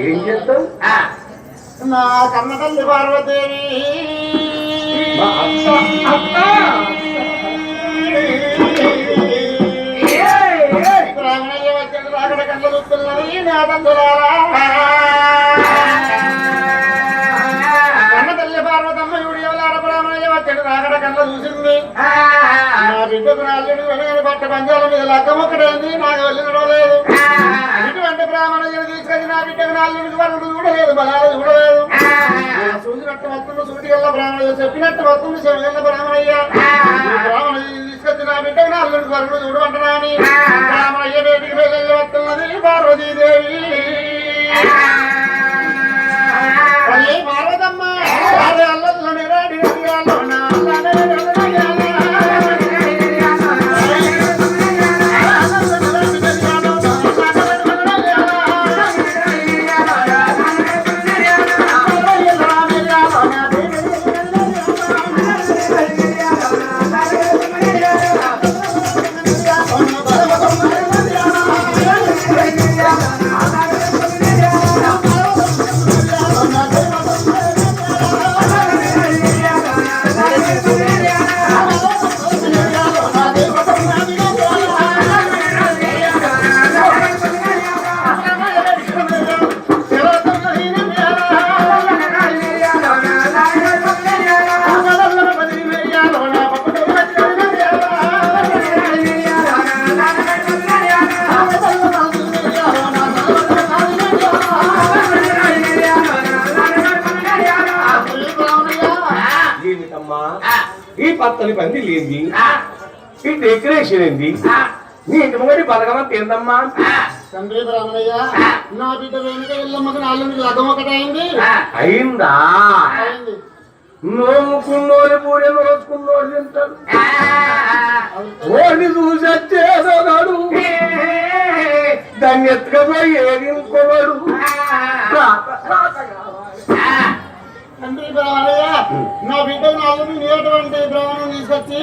ఏం చేస్తావు నా కన్న తల్లి పార్వతీదేవి. మా అత్త అత్త! రామణయ్య వచ్చిన రాకడ కళ్ళ చూస్తున్నది నా తండ్రులారా కన్న తల్లి పార్వతమ్మ ఎవలార బ్రాహ్మణయ్య వచ్చాడు కళ్ళ చూసింది. నా బిడ్డకు నాలుగు పట్ట పంచాల మీద లగ్గం ఒకటైంది నాకు వెళ్ళినడో లేదు ఇటువంటి నా బిడ్డకు నాలుగు వరకు చూడలేదు బలాలు చూడలేదు చూసినట్టు వస్తుంది సూటిగల్ల బ్రాహ్మణ చెప్పినట్టు వస్తుంది చెవిగల్ల బ్రాహ్మణయ్య బ్రాహ్మణ తీసుకొచ్చి నా బిడ్డకు నాలుగు వరకు చూడమంటున్నా అని బ్రాహ్మణయ్య బయటికి వెళ్ళి వస్తున్నది పార్వతీదేవి పార్వతమ్మ వారి అల్లల్లో నిరాడి నిరాలో ఈ పత్తని పంది లేంది ఈ డెకరేషన్ ఏంది? నీ ఇంటి ముంగడి బతకమంత ఏందమ్మా? తండ్రి బ్రాహ్మణయ్య నా బిడ్డ వెనుక వెళ్ళమ్మకి నాలుగు లగ్గం ఒకటైంది అయిందా? నోముకున్నోని పూడే నోచుకున్నోడు తింటాడు. ఓడి చూసొచ్చేదోగాడు దాన్ని ఎత్తుకపోయి ఏది బ్రాహ్మణయ్య నా బిడ్డకు నాలుగు నీటువంటి బ్రాహ్మణం తీసుకొచ్చి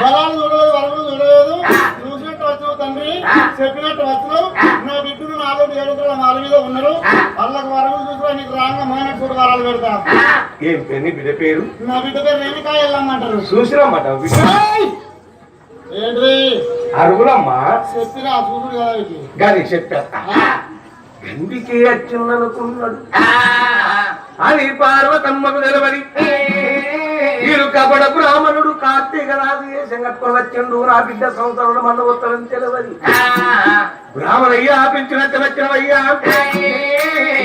బలాలు చూడలేదు వరములు చూడలేదు చూసినట్టు వచ్చినావు తండ్రి చెప్పినట్టు వచ్చినావు నా బిడ్డను నాలుగు ఏడుగుల మాల మీద ఉన్నారు. వాళ్ళకి వరములు చూసినా నీకు రాంగ మానట్ కూడా వరాలు పెడతా. ఏం పెని బిడ్డ పేరు? నా బిడ్డ పేరు రేణుకాయ వెళ్ళమ్మంటారు చూసిరమ్మట ఏంటి అరుగులమ్మా. చెప్పిరా చూసుడు కదా గాని చెప్పేస్తా. ఎందుకే వచ్చిందనుకున్నాడు అని పార్వతమ్మకు నిలబడి వీరు కబడ బ్రాహ్మణుడు కార్తీక రాజు సంగత్వం వచ్చిండు నా బిడ్డ సంవత్సరం మన ఉత్తరం తెలియదు. బ్రాహ్మణయ్య ఆపించినట్టు వచ్చినవయ్యా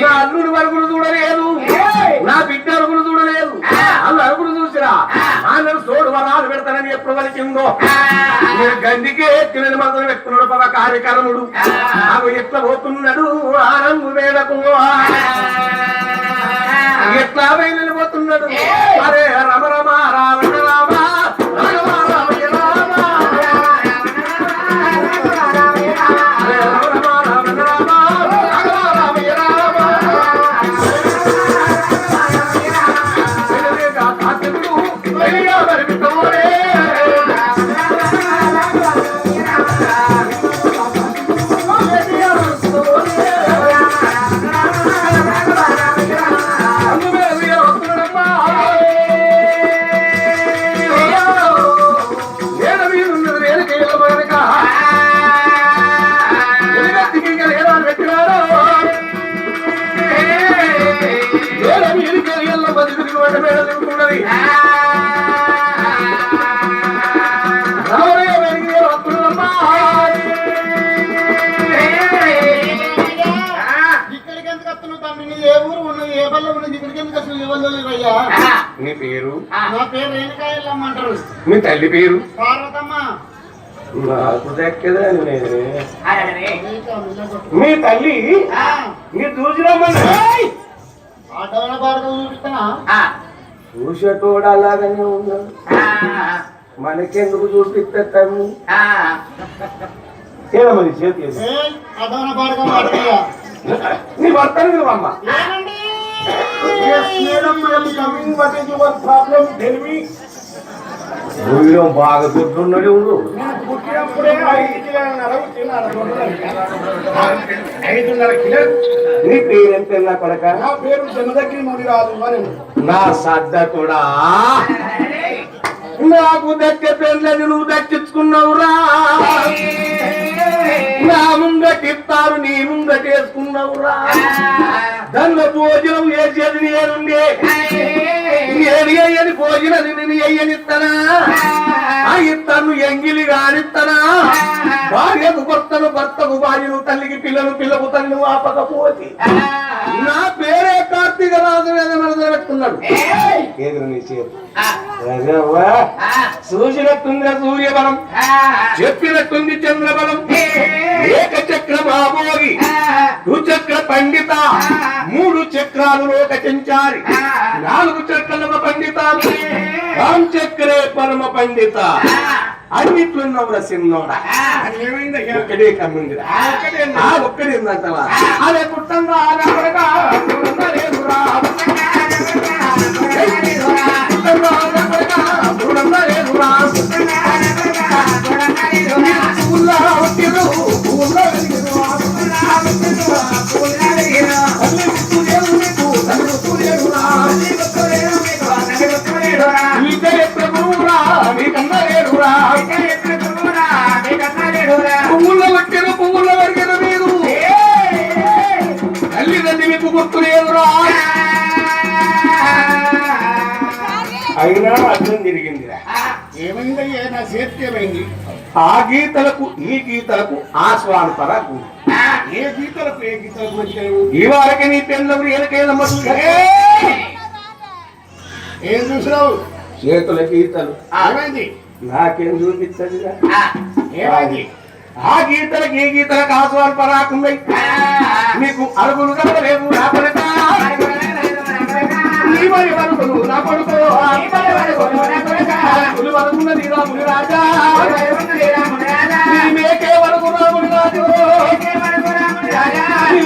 నా అల్లుడు వరుగులు చూడలేదు. నా బిడ్డ అరుగులు చూడలేదు. వాళ్ళు అరుగులు చూసిరా. ఆమెను సోడు వరాలు పెడతానని ఎప్పుడు వలిచిందో. గందికే తినని మాత్రం పెట్టుకున్నాడు పద కార్యక్రముడు ఆమె ఎట్లా పోతున్నాడు? ఆనందు వేడకు. ఎట్లా వెళ్ళిపోతున్నాడు అరే అయ్యా నీ పేరు? నా పేరు వెళ్ళమ్మంటారు మీ తల్లి పేరు? పార్వతమ్మ. నాకు దక్కదా నేను. రేణుకా మిల్లగొట్టు. మీ తల్లి? ఆ, నీ చూసిరమ్మని ఆ డవల బాడక చూపిస్తానా? చూసేటోడు అలాగనే ఉన్నాడు మనకెందుకు చూపిస్తే తమ్మి? చేయమని చేతి నీ పిలువమ్మ ఏమండి? Yes, madam, I am coming. What is your problem? Tell me. బాగా గుర్తున్నాడు ఉండు పుట్టినప్పుడే ఐదు ఐదున్నర కిలో నీ పేరేం పెళ్ళ కొడక నా పేరు జమదగ్గి మునిరాజు అని నా సద్ద కూడా నాకు దక్కే పెళ్ళని నువ్వు దక్కించుకున్నావురా నా ముంగటిస్తారు నీ ముంగటేసుకున్నావురా దానిలో భోజనం వేసేది నేనుండే నేను అయ్యని భోజనం నేను అయ్యనిస్తానా ఆ ఇత్తను ఎంగిలి కానిస్తానా భార్యకు భర్తను భర్తకు భార్యను తల్లికి పిల్లలు పిల్లకు తల్లి ఆపకపోతే నా పేరే కార్తీక రాజు మీద పెట్టుకున్నాడు. చూసినట్టుంది సూర్యబలం. చెప్పినట్టుంది చంద్రబలం. ఏక చక్ర మామోగి దుచక్ర పండిత. మూడు చక్రాలు లోక చెంచారి నాలుగు చక్రల పండిత. రామ్ చక్రే పరమ పండిత. అన్నిట్లున్నవురా సిన్నోడా. ఒక్కడే కమ్మిందిరా. ఒక్కడే ఉందంటవా అదే పుట్టంగా అయినా అర్థం జరిగిందిరా. ఏమైందయ్యా? నా ఏమైంది? ఆ. గీతలకు ఈ గీతలకు ఆస్వాదపరకు ఏ గీతలకు ఏ గీతలకు వచ్చాయి ఇవాళకి నీ పెళ్ళవరు ఎలకేళ్ళ ఏం! చూసినావు? చేతుల గీతలు. ఏమైంది? నాకేం చూపించదురా. ఏమైంది? ఆ గీతలకు ఈ గీతలకు ఆస్వాద నీకు అరుగులు కలగలేవు నా కొడుక. నీ మరి వరకులు నా కొడుకో. వరకున్నది రాజా మేకే వరకు రాముని రాజు నీ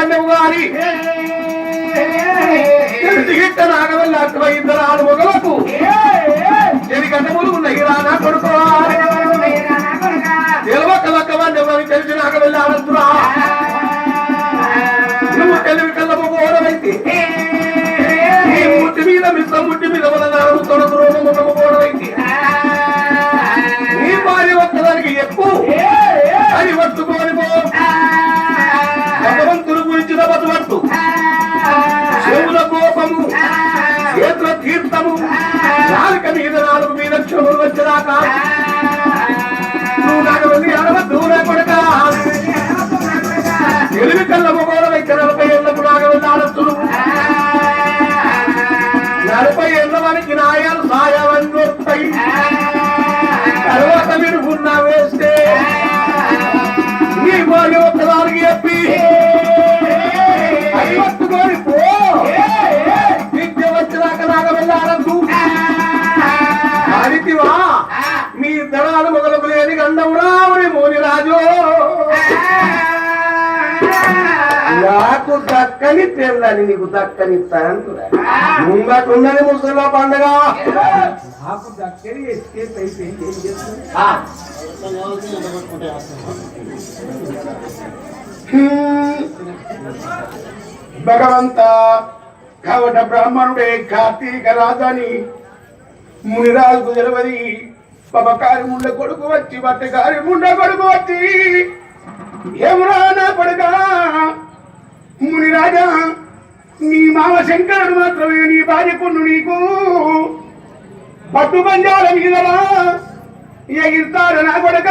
లక్కవాణ్యవు గాని తెలిసి గిట్ట నాగవల్ల అటువై ఇద్దరు ఆరు మొగలకు ఉన్నాయి రానా కొడుకో తీర్థము నాలుక మీద నాలుగు మీద చెవులు వచ్చేదాకా. నువ్వు నాకు వెళ్ళి అడవద్దు నా కొడక. కళ్ళ మొదలకు లేని నాకు దక్కని తెల్లని నీకు దక్కని ముంగటున్నది ముసలిలో పండగ. నాకు దక్కని ఎస్కేప్ అయిపోయింది ఏం చేస్తాను భగవంత కవట బ్రాహ్మణుడే కార్తీక రాజాని మునిరాజు తెలవది పబకారి ముండ కొడుకు వచ్చి బట్టగారి ముండ కొడుకు వచ్చి ఏమరా నా ముని రాజా నీ మామ శంకరుడు మాత్రమే నీ భార్యకును నీకు. పట్టు పంజాల మీదరా ఎగిరితాడు నా కొడుక.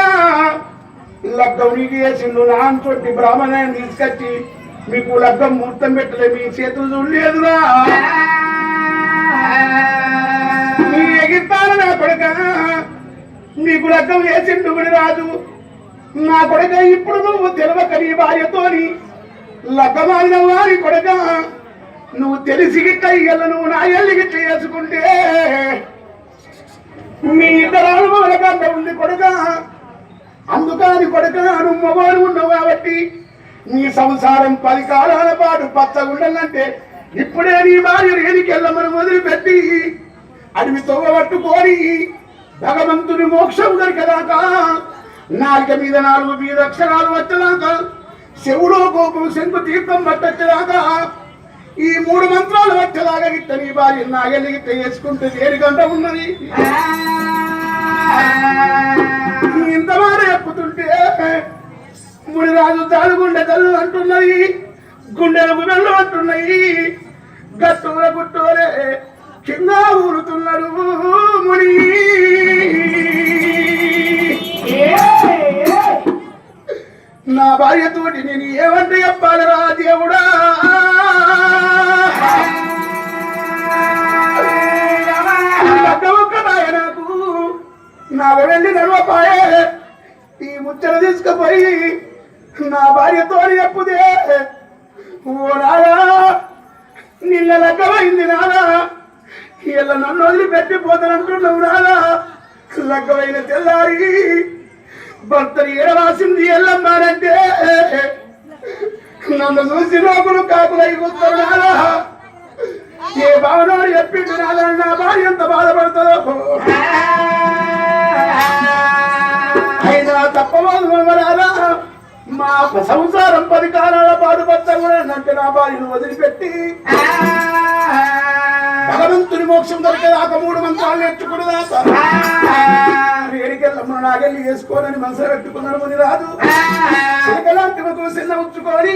లగ్గం నీకు వేసిండు నాన్న తోటి బ్రాహ్మణాన్ని తీసుకొచ్చి మీకు లగ్గం ముహూర్తం పెట్టలే మీ చేతులు చూడలేదురా. నీ ఎగిరితాను నా కొడుక. నీకు లగ్గం వేసిండు రాజు. నా కొడక ఇప్పుడు నువ్వు తెలవక నీ భార్యతోని లగ్గమాలిన వారి కొడక. నువ్వు తెలిసి కయ్యల్ల నువ్వు నా ఎల్లికి చేసుకుంటే మీ ఇద్దరు అనుభవాల కంట ఉంది కొడక. అందుకని కొడక నువ్వు మగవాడు ఉన్నావు కాబట్టి నీ సంసారం పది కాలాల పాటు పచ్చగుండాలంటే ఇప్పుడే నీ భార్య రేణికెళ్ళమని మొదలుపెట్టి అడవి తొవ్వబట్టుకొని భగవంతుని మోక్షం దొరికేదాకా నాలుక మీద నాలుగు మీద అక్షరాలు వచ్చేదాకా శివుడు కోపం శంకు తీర్థం పట్టొచ్చేదాకా ఈ మూడు మంత్రాలు వచ్చేదాకా గిట్ట నీ భార్య నాగల్లి గిట్ట వేసుకుంటే దేనికంట ఉన్నది? ఇంత మాట చెప్పుతుంటే ముడిరాజు తాడుగుండె తల్లు అంటున్నాయి గుండెలకు వెళ్ళు అంటున్నాయి గట్టుల గుట్టోలే కింద ఊరుతున్నాడు ముని. నా భార్యతోటి నేను ఏమంటే చెప్పాలిరా దేవుడా? నాకు. నా వెళ్ళి నడవపాయే. ఈ ముచ్చట తీసుకుపోయి నా భార్యతో చెప్పుదే. ఓ నాదా నిన్న లగ్గమైంది నాదా ఇలా నన్ను వదిలిపెట్టిపోతానంటున్నావు రాదా లగ్గమైన తెల్లారి భర్తని ఏడవాసింది ఎల్లమ్మానంటే నన్ను చూసి లోపలు కాకులై రాదా ఏ భావన చెప్పిండు రాదా నా భార్య ఎంత బాధపడుతుందో. అయినా తప్పవాదు రాదా మా సంసారం పది కాలాల పాటు పచ్చగుడంటే నా భార్యను వదిలిపెట్టి. భగవంతుని మోక్షం దొరికేదాకా మూడు మంత్రాలు నేర్చుకునేదాకా వేడికెళ్ళమ్మ నాగల్లి వేసుకోనని మనసులో పెట్టుకున్నాడు ముని రాదు ఒక చిన్న ఉంచుకొని.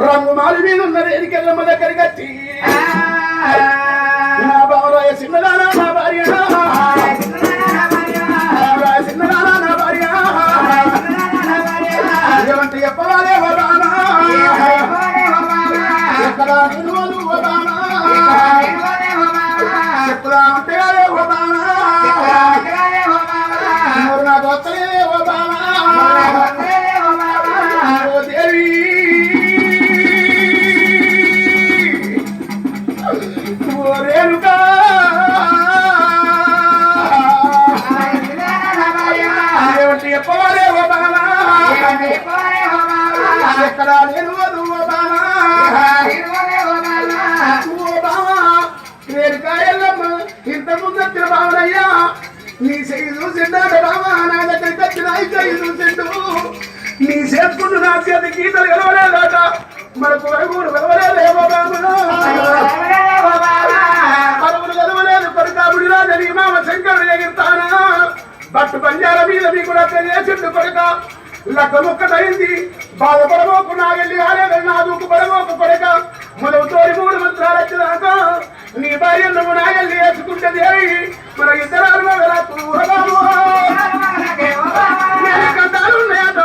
రంగు మాలి మీద ఉన్న రేడికెళ్ళమ్మ దగ్గరికి వచ్చి నా చిన్నదానా రేణుకా ఏమిటి చెప్పవాలే ఓ బామా ఎక్కడ నిలువలు ఓ బామా ఓ బామా రేణుకాయల్లమ్మ ఇంత ముందు వచ్చిన బావనయ్యా. నీ చెయ్యి చూసిండాడు బామా నా దగ్గరికి వచ్చిన చెయ్యి చూసిండు. నీ చేసుకుంటూ నా చేతి గీతలు మనకు రాజని మామ శంకరుడు ఎగిరితానా బట్టు పంజాల మీద మీకు చేసిండు కొడుక. లక్క ముక్కటైంది. బాధపడబోకు నా వెళ్ళి రాలేదు నా దూకు పడబోకు కొడుక. మొదలు తోడి మూడు మంత్రాలు వచ్చేదాకా నీ భార్య నువ్వు నా వెళ్ళి వేసుకుంటే దేవి మన ఇద్దరు ఉన్నాయట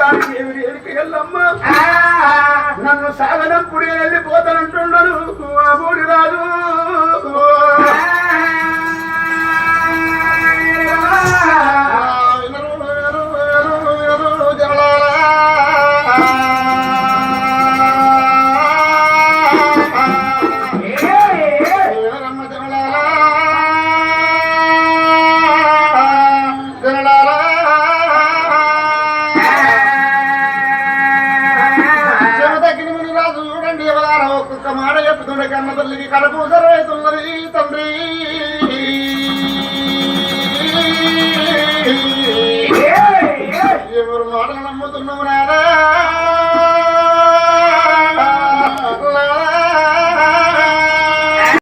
అందుకని దేవుడి ఎరికి నన్ను సాగనప్పుడు వెళ్ళిపోతానంటున్నాడు ఆ రాజు